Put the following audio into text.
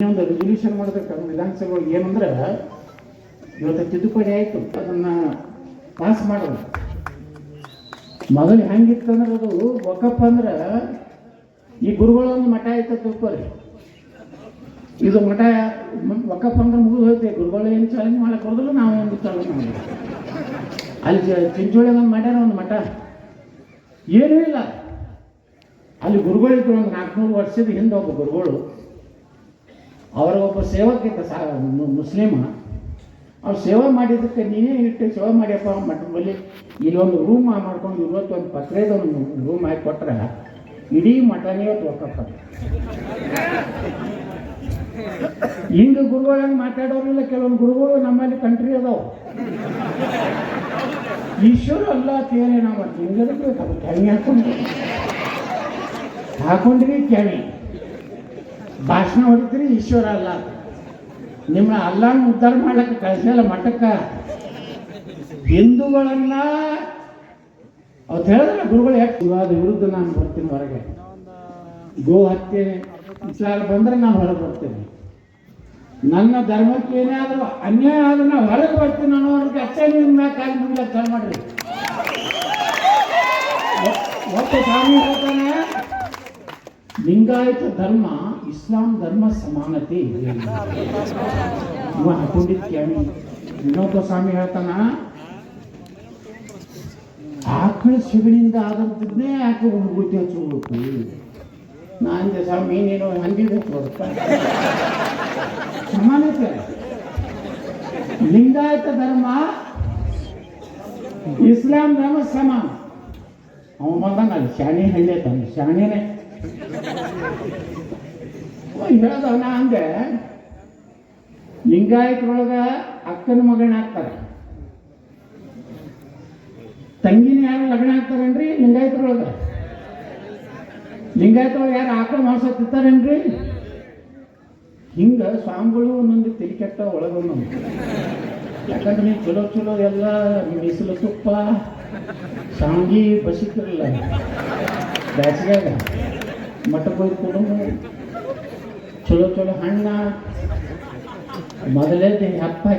ಇನ್ನೊಂದು ರೆಸೊಲ್ಯೂಷನ್ ಮಾಡಬೇಕು ವಿಧಾನಸಭೆಗಳು ಏನಂದ್ರೆ ಇವತ್ತು ತಿದ್ದುಪಡಿ ಆಯಿತು. ಅದನ್ನ ಪಾಸ್ ಮಾಡೋದು ಮೊದಲು ಹೆಂಗಿತ್ತಂದ್ರೆ ಅದು ಒಕಪ್ ಅಂದ್ರೆ ಈ ಗುರುಗಳೊಂದು ಮಠ ಆಯ್ತು ತಿಳ್ಕೊರಿ ಇದು ಮಠ ಒಕಪ್ ಅಂದ್ರೆ ಮುಗಿದು ಹೋಯ್ತು ಗುರುಗಳು ಏನು ಚಾಲೆಂಜ್ ಮಾಡಕ್ಕೆ ಹೋದ್ರು ನಾವು ಒಂದು ಚಾಲೆಂಜ್ ಮಾಡಿದ್ವಿ ಅಲ್ಲಿ ಚಿಂಚೋಳಿ ಒಂದು ಮಾಡ್ಯಾರ ಒಂದು ಮಠ. ಏನೂ ಇಲ್ಲ. ಅಲ್ಲಿ ಗುರುಗಳಿದ್ರು ಒಂದು ನಾಲ್ಕುನೂರು ವರ್ಷದ ಹಿಂದೆ ಒಬ್ಬ ಗುರುಗಳು ಅವರ ಒಬ್ಬ ಸೇವಕ್ಕಿಂತ ಸಾ ಮುಸ್ಲಿಮ, ಅವ್ರು ಸೇವೆ ಮಾಡಿದ್ದಕ್ಕೆ ನೀನೇ ಇಟ್ಟು ಸೇವೆ ಮಾಡ್ಯಪ್ಪ ಮಠದಲ್ಲಿ ಇಲ್ಲೊಂದು ರೂಮ್ ಮಾಡ್ಕೊಂಡು ಇವತ್ತೊಂದು ಪತ್ರೆದ ಒಂದು ರೂಮ್ ಹಾಕಿ ಕೊಟ್ರೆ ಇಡೀ ಮಠನೇ ತೋರ್ಕಪ್ಪ ಹಿಂಗೆ ಗುರುಗಳಂಗೆ ಮಾತಾಡೋರಿಲ್ಲ, ಕೆಲವೊಂದು ಗುರುಗಳು ನಮ್ಮಲ್ಲಿ ಕಂಟ್ರಿ ಅದಾವ. ಈಶ್ವರ ಅಲ್ಲ ತೇರಿ ನಾವು ಕೆಣಿ ಹಾಕೊಂಡು ಹಾಕೊಂಡ್ರಿ ಕೆಣಿ ಭಾಷಣ ಹೊಡಿತೀರಿ, ಈಶ್ವರ ಅಲ್ಲ ನಿಮ್ಮ ಅಲ್ಲನ ಉದ್ಧಾರ ಮಾಡಕ್ಕೆ ಕಳಿಸಲ್ಲ ಮಠಕ್ಕೆ. ಹಿಂದೂಗಳನ್ನ ಅವತ್ತು ಹೇಳಿದ್ರೆ ಗುರುಗಳು ಯಾಕೆ ಇವಾದ ವಿರುದ್ಧ ನಾನು ಬರ್ತೀನಿ ಹೊರಗೆ. ಗೋ ಹತ್ಯೆ ವಿಚಾರ ಬಂದ್ರೆ ನಾನು ಹೊರಗೆ ಬರ್ತೀನಿ. ನನ್ನ ಧರ್ಮಕ್ಕೆ ಏನೇ ಆದರೂ ಅನ್ಯಾಯ ಆದ್ರೆ ನಾನು ಹೊರಗೆ ಬರ್ತೀನಿ ಅನ್ನೋ ಅವ್ರಿಗೆ ಅಷ್ಟೇ ನಿಮ್ಮ ಮ್ಯಾಕ್ ಆಗಿ ಮುಂದೆ ಚಾಲು ಮಾಡ್ರಿ. ಒಟ್ಟು ಸ್ವಾಮಿ ಹೇಳ್ತಾನೆ, ಲಿಂಗಾಯತ ಧರ್ಮ ಇಸ್ಲಾಂ ಧರ್ಮ ಸಮಾನತೆ ಇವ ಸ್ವಾಮಿ ಹೇಳ್ತಾನ, ಆಕಳ ಆದಂಥದ್ದೇ ಯಾಕೆ ಉಗುತಿ ಹಚ್ಚಬೇಕು ನಾನು ಸ್ವಾಮಿ, ನೀನು ಹಂಗಿದೆ ಸಮಾನತೆ. ಲಿಂಗಾಯತ ಧರ್ಮ, ಇಸ್ಲಾಂ ಧರ್ಮ ಸಮಾನ. ಅವ ಬಂದ ನಾನು ಶಾಣಿ ಹಳ್ಳಿ ತಾನೆ, ಶಾಣಿನೇ. ನಾ ಅಂದೆ ಲಿಂಗಾಯತರೊಳಗ ಅಕ್ಕನ ಮಗನ ಹಾಕ್ತಾರೆ ತಂಗಿನ ಯಾರು ಲಗ್ನ ಹಾಕ್ತಾರೇನ್ರಿ ಲಿಂಗಾಯತರೊಳಗ. ಲಿಂಗಾಯತರೊಳಗ ಯಾರು ಆಕಳ ಮಾಡ್ಸತ್ತಿರ್ತಾರೇನ್ರಿ ಹಿಂಗ ಸ್ವಾಮಿಗಳು ಒಂದೊಂದು ತಲೆ ಕೆಟ್ಟ ಒಳಗೊಂದು ಯಾಕಂದ್ರೆ ನೀವು ಚಲೋ ಚಲೋ ಎಲ್ಲ ಮೀಸಲು ತುಪ್ಪ ಸಾಂಗಿ ಬಸಿತಿರಲ್ಲ. ಬ್ಯಾಸಿಗ್ಯಾಗ ಮಠಕ್ಕೆ ಹೋಗಿ ಚಲೋ ಚಲೋ ಹಣ್ಣ. ಮೊದಲೇ ಹಪ್ಪ